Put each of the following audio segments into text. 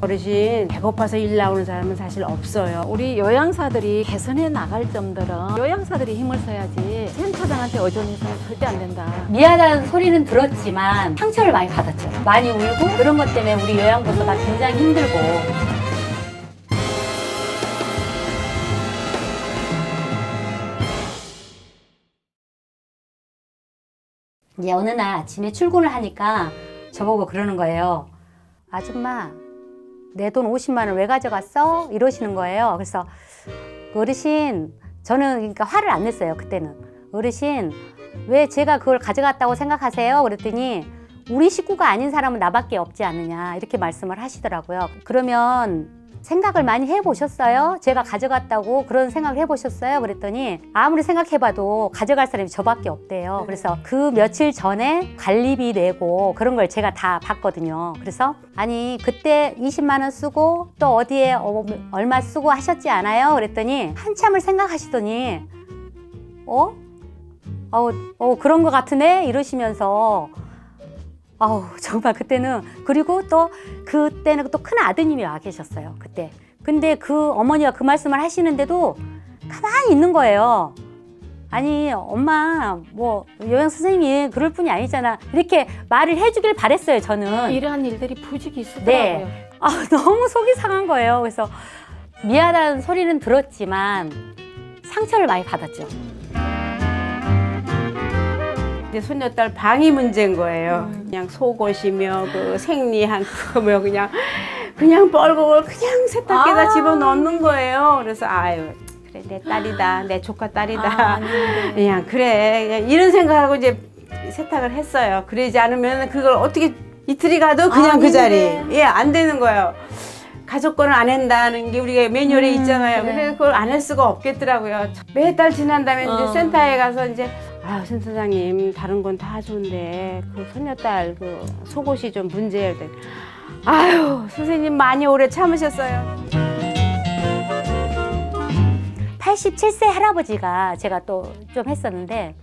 어르신 배고파서 일 나오는 사람은 사실 없어요. 우리 요양사들이 개선해 나갈 점들은 요양사들이 힘을 써야지 센터장한테 의존해서는 절대 안 된다. 미안한 소리는 들었지만 상처를 많이 받았죠. 많이 울고 그런 것 때문에 우리 요양보서가 굉장히 힘들고 이제 어느 날 아침에 출근을 하니까 저보고 그러는 거예요. 아줌마, 내 돈 50만 원 왜 가져갔어? 이러시는 거예요. 그래서 어르신, 저는 그러니까 화를 안 냈어요. 그때는 어르신, 왜 제가 그걸 가져갔다고 생각하세요? 그랬더니 우리 식구가 아닌 사람은 나밖에 없지 않느냐 이렇게 말씀을 하시더라고요. 그러면 생각을 많이 해보셨어요? 제가 가져갔다고 그런 생각을 해보셨어요? 그랬더니 아무리 생각해봐도 가져갈 사람이 저밖에 없대요. 그래서 그 며칠 전에 관리비 내고 그런 걸 제가 다 봤거든요. 그래서 아니 그때 20만 원 쓰고 또 어디에 어, 얼마 쓰고 하셨지 않아요? 그랬더니 한참을 생각하시더니 어? 어, 어 그런 것 같으네 이러시면서 아우 정말 그때는 그리고 또 그때는 또 큰 아드님이 와 계셨어요 그때. 근데 그 어머니가 그 말씀을 하시는데도 가만히 있는 거예요. 아니 엄마 뭐 요양 선생님이 그럴 뿐이 아니잖아. 이렇게 말을 해주길 바랬어요 저는. 이러한 일들이 부직이 있었더라고요. 네. 아, 너무 속이 상한 거예요. 그래서 미안한 소리는 들었지만 상처를 많이 받았죠 이제 손녀딸 방이 문제인 거예요. 그냥 속옷이며 그 생리한 그뭐 그냥 그냥 뻘겋을 그냥 세탁기에다 아. 집어 넣는 거예요. 그래서 아유 그래 내 딸이다 내 조카 딸이다 아, 아닌데. 그냥 그래 그냥 이런 생각하고 이제 세탁을 했어요. 그러지 않으면 그걸 어떻게 이틀이 가도 그냥 그 자리 아닌데. 예안 되는 거예요. 가족권을 안 한다는 게 우리가 매뉴얼에 있잖아요. 그래. 근데 그걸 안 할 수가 없겠더라고요. 매달 지난 다음에 어. 이제 센터에 가서 이제 아유 센터장님 다른 건 다 좋은데 그 손녀딸 그 속옷이 좀 문제예요. 그랬더니 아유 선생님 많이 오래 참으셨어요. 87세 할아버지가 제가 또 좀 했었는데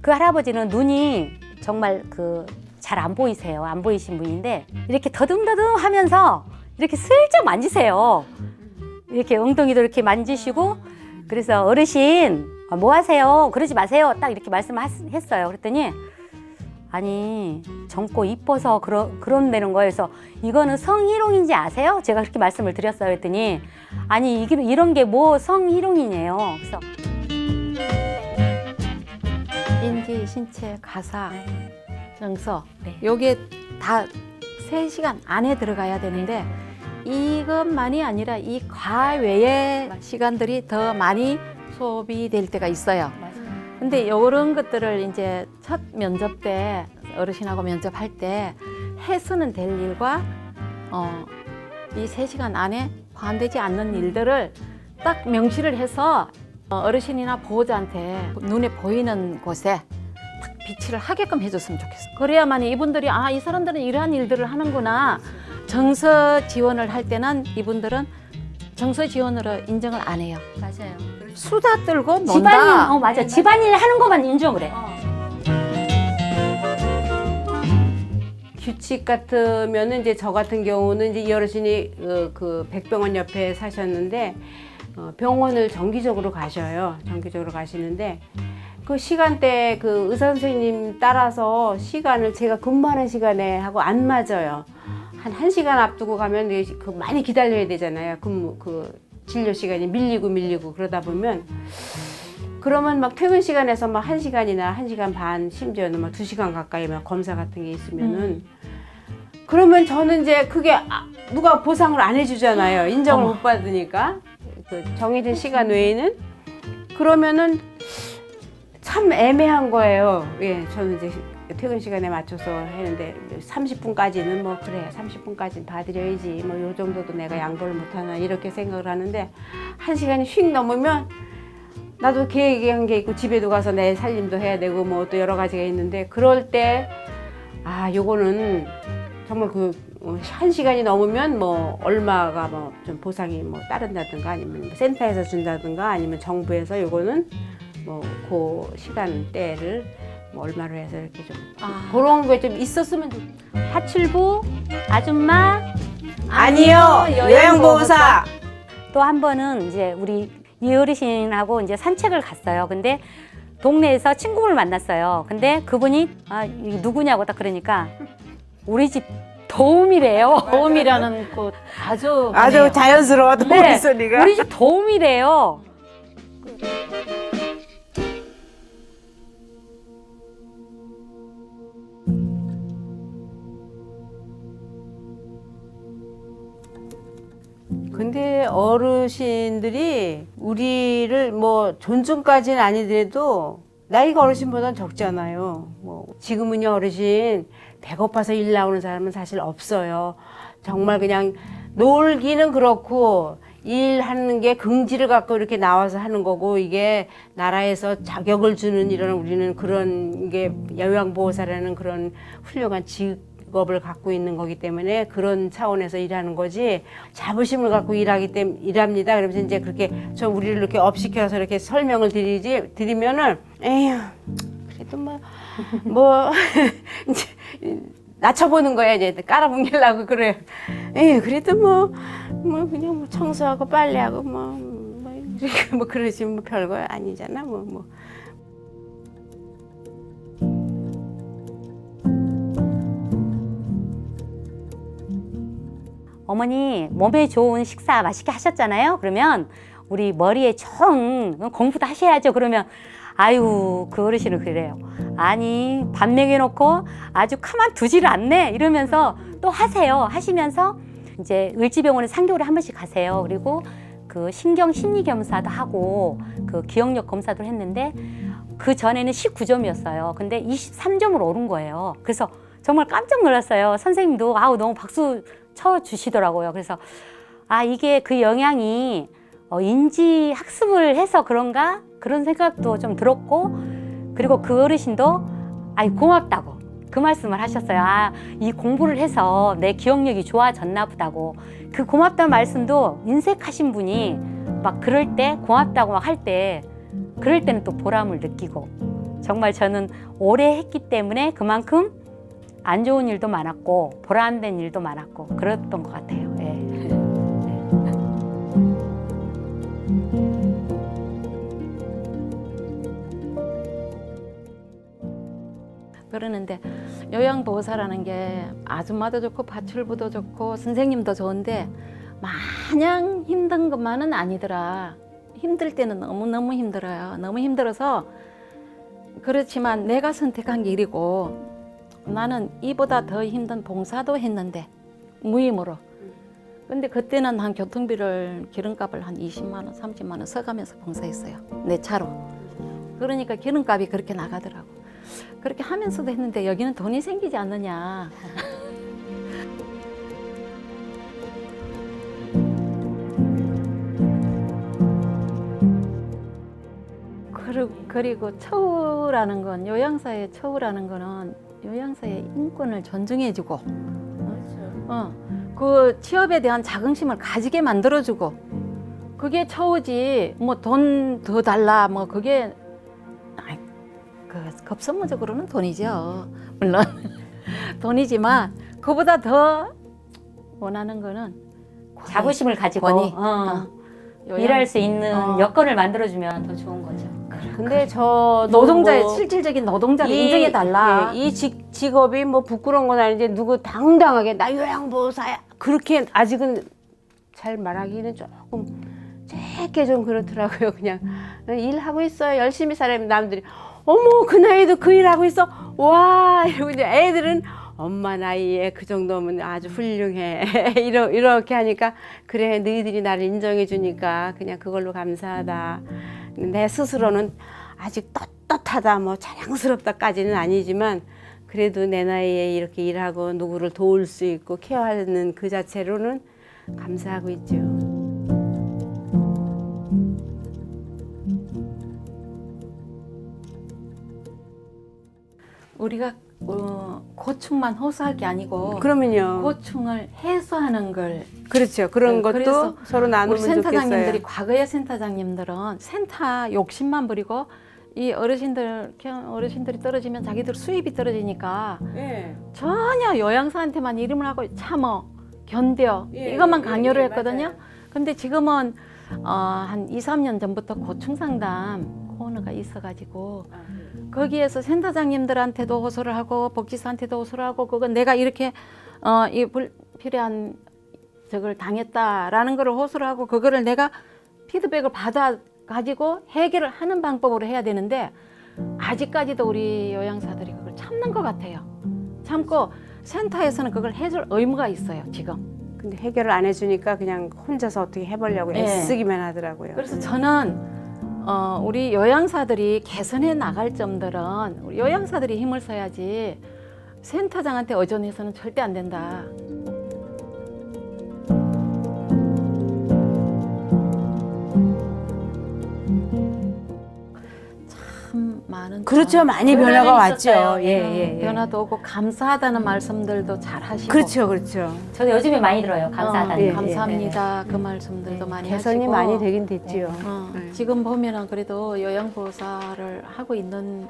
그 할아버지는 눈이 정말 그 잘 안 보이세요. 안 보이신 분인데 이렇게 더듬더듬 하면서 이렇게 슬쩍 만지세요. 이렇게 엉덩이도 이렇게 만지시고 그래서 어르신 아, 뭐 하세요? 그러지 마세요. 딱 이렇게 말씀했어요. 그랬더니 아니 젊고 이뻐서 그러, 그런다는 거예요. 그래서 이거는 성희롱인지 아세요? 제가 그렇게 말씀을 드렸어요. 그랬더니 아니 이게 이런 게 뭐 성희롱이네요. 그래서 인지, 신체, 가사, 정서 네. 요게 다 세시간 안에 들어가야 되는데 이것만이 아니라 이 과외의 시간들이 더 많이 소비될 때가 있어요. 근데 이런 것들을 이제 첫 면접 때 어르신하고 면접할 때 해서는 될 일과 어, 이 세시간 안에 포함되지 않는 일들을 딱 명시를 해서 어, 어르신이나 보호자한테 눈에 보이는 곳에 딱 비치를 하게끔 해줬으면 좋겠어. 그래야만 이분들이 아, 이 사람들은 이러한 일들을 하는구나. 정서 지원을 할 때는 이분들은 정서 지원으로 인정을 안 해요. 맞아요. 수다 떨고 논다. 집안일, 어 맞아. 집안일 하는 것만 인정을 해. 규칙 같으면은 이제 저 같은 경우는 이제 이 어르신이 그, 그 백병원 옆에 사셨는데 어, 병원을 정기적으로 가셔요. 정기적으로 가시는데 그 시간대 그 의사 선생님 따라서 시간을 제가 근무하는 시간에 하고 안 맞아요. 한 1시간 앞두고 가면 그 많이 기다려야 되잖아요. 근무 그 진료 시간이 밀리고 밀리고 그러다 보면 그러면 막 퇴근 시간에서 막 1시간이나 1시간 반 심지어는 막 2시간 가까이 막 검사 같은 게 있으면은 그러면 저는 이제 그게 아- 누가 보상을 안 해주잖아요. 인정을 못 받으니까 그 정해진 시간 외에는 그러면은 참 애매한 거예요. 예, 저는 이제 퇴근 시간에 맞춰서 했는데 30분까지는 뭐 그래 30분까지는 봐드려야지 뭐 요 정도도 내가 양보를 못하나 이렇게 생각을 하는데 한 시간이 휙 넘으면 나도 계획한 게 있고 집에도 가서 내 살림도 해야 되고 뭐 또 여러 가지가 있는데 그럴 때 아 요거는 정말 그 한 시간이 넘으면 뭐 얼마가 뭐 좀 보상이 뭐 따른다든가 아니면 뭐 센터에서 준다든가 아니면 정부에서 요거는 뭐 그 시간대를 뭐 얼마로 해서 이렇게 좀 아. 그런 게 좀 있었으면 좋 파출부 아줌마 아니요, 요양보호사. 또 한 번은 이제 우리 이 어르신하고 이제 산책을 갔어요. 근데 동네에서 친구를 만났어요. 근데 그분이 아, 이 누구냐고 딱 그러니까 우리 집 도움이래요. 도움이라는 곳 아주 아주. 자연스러워 네, 소리가. 우리 집 도움이래요. 근데 어르신들이 우리를 뭐 존중까지는 아니더라도 나이가 어르신보다는 적잖아요. 뭐 지금은요 어르신 배고파서 일 나오는 사람은 사실 없어요. 정말 그냥 놀기는 그렇고 일하는 게 긍지를 갖고 이렇게 나와서 하는 거고 이게 나라에서 자격을 주는 이런 우리는 그런 게 요양보호사라는 그런 훌륭한 직 업을 갖고 있는 거기 때문에 그런 차원에서 일하는 거지 자부심을 갖고 일하기 때문에 일합니다. 그러면서 이제 그렇게 저 우리를 이렇게 업시켜서 이렇게 설명을 드리지 드리면은 에휴 그래도 뭐뭐 이제 낮춰보는 거야 이제 깔아뭉개려고 그래. 에휴 그래도 뭐뭐 그냥 뭐 청소하고 빨래하고 뭐, 뭐, 이렇게 뭐 그러지 뭐 별거 아니잖아 뭐 뭐. 어머니 몸에 좋은 식사 맛있게 하셨잖아요. 그러면 우리 머리에 좋은 공부도 하셔야죠. 그러면 아유 그 어르신은 그래요. 아니 밥 먹여놓고 아주 가만 두지를 않네 이러면서 또 하세요. 하시면서 이제 을지병원에 3개월에 한 번씩 가세요. 그리고 그 신경 심리 검사도 하고 그 기억력 검사도 했는데 그 전에는 19점이었어요. 근데 23점으로 오른 거예요. 그래서 정말 깜짝 놀랐어요. 선생님도 아우 너무 박수 쳐 주시더라고요. 그래서 아 이게 그 영향이 어, 인지 학습을 해서 그런가 그런 생각도 좀 들었고 그리고 그 어르신도 아이 고맙다고 그 말씀을 하셨어요. 아 이 공부를 해서 내 기억력이 좋아졌나 보다고 그 고맙다는 말씀도 인색하신 분이 막 그럴 때 고맙다고 막 할 때 그럴 때는 또 보람을 느끼고 정말 저는 오래 했기 때문에 그만큼 안 좋은 일도 많았고 보람된 일도 많았고 그랬던 것 같아요. 예. 그러는데 요양보호사라는 게 아줌마도 좋고 파출부도 좋고 선생님도 좋은데 마냥 힘든 것만은 아니더라. 힘들 때는 너무너무 힘들어요. 너무 힘들어서 그렇지만 내가 선택한 길이고 나는 이보다 더 힘든 봉사도 했는데 무임으로. 근데 그때는 한 교통비를 기름값을 한 20만 원, 30만 원 써가면서 봉사했어요. 내 차로. 그러니까 기름값이 그렇게 나가더라고. 그렇게 하면서도 했는데 여기는 돈이 생기지 않느냐. 그리고, 처우라는 건 요양사의 처우라는 거는 요양사의 인권을 존중해주고 어, 그 취업에 대한 자긍심을 가지게 만들어주고 그게 처우지 뭐 돈 더 달라 뭐 그게 아이, 그 급선무적으로는 돈이죠 물론 돈이지만 그보다 더 원하는 거는 자부심을 가지고 권위. 어, 어, 요양- 일할 수 있는 어. 여건을 만들어주면 더 좋은 거죠. 근데 저 노동자의 뭐 실질적인 노동자를 이- 인정해 달라. 예, 이 직, 직업이 뭐 부끄러운 건 아닌데 누구 당당하게 나 요양보호사야 그렇게 아직은 잘 말하기는 조금 짧게 좀 그렇더라고요. 그냥 일하고 있어요. 열심히 살아요. 남들이 어머 그 나이도 그 일하고 있어. 와 이러고 이제 애들은 엄마 나이에 그 정도면 아주 훌륭해. 이러, 이렇게 하니까 그래 너희들이 나를 인정해 주니까 그냥 그걸로 감사하다. 내 스스로는 아직 떳떳하다 뭐 자랑스럽다까지는 아니지만 그래도 내 나이에 이렇게 일하고 누구를 도울 수 있고 케어하는 그 자체로는 감사하고 있죠. 우리가 어, 고충만 호소할 게 아니고 그러면요. 고충을 해소하는 걸 그렇죠. 그런 네, 것도 그래서 서로 우리 나누면 센터장님들이 좋겠어요. 과거의 센터장님들은 센터 욕심만 부리고 이 어르신들 그냥 어르신들이 떨어지면 자기들 수입이 떨어지니까 예. 전혀 요양사한테만 이름을 하고 참어 견뎌 예, 이것만 예, 강요를 예, 했거든요. 맞아요. 근데 지금은 어, 한 2, 3년 전부터 고충 상담 코너가 있어가지고 거기에서 센터장님들한테도 호소를 하고 복지사한테도 호소를 하고 그건 내가 이렇게 어, 이 불필요한 저걸 당했다라는 거를 호소를 하고 그거를 내가 피드백을 받아 가지고 해결을 하는 방법으로 해야 되는데 아직까지도 우리 요양사들이 그걸 참는 것 같아요. 참고 센터에서는 그걸 해줄 의무가 있어요 지금. 근데 해결을 안 해주니까 그냥 혼자서 어떻게 해보려고 네. 애쓰기만 하더라고요. 그래서 저는 어, 우리 요양사들이 개선해 나갈 점들은 우리 요양사들이 힘을 써야지 센터장한테 의존해서는 절대 안 된다. 그렇죠. 점, 많이 변화가 왔죠. 있었어요. 예, 예, 예. 변화도 오고 감사하다는 말씀들도 잘 하시고 그렇죠, 그렇죠. 저도 요즘에 많이 들어요. 감사하다는 어, 예, 거. 감사합니다. 그 말씀들도 많이 개선이 하시고 많이 되긴 됐지요. 어, 네. 지금 보면은 그래도 요양보호사를 하고 있는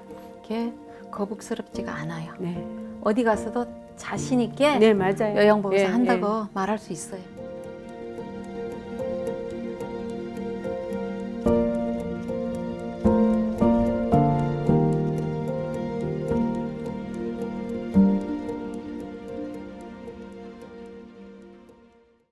게 거북스럽지가 않아요. 네, 어디 가서도 자신 있게 네 맞아요. 요양보호사 예, 한다고 말할 수 있어요.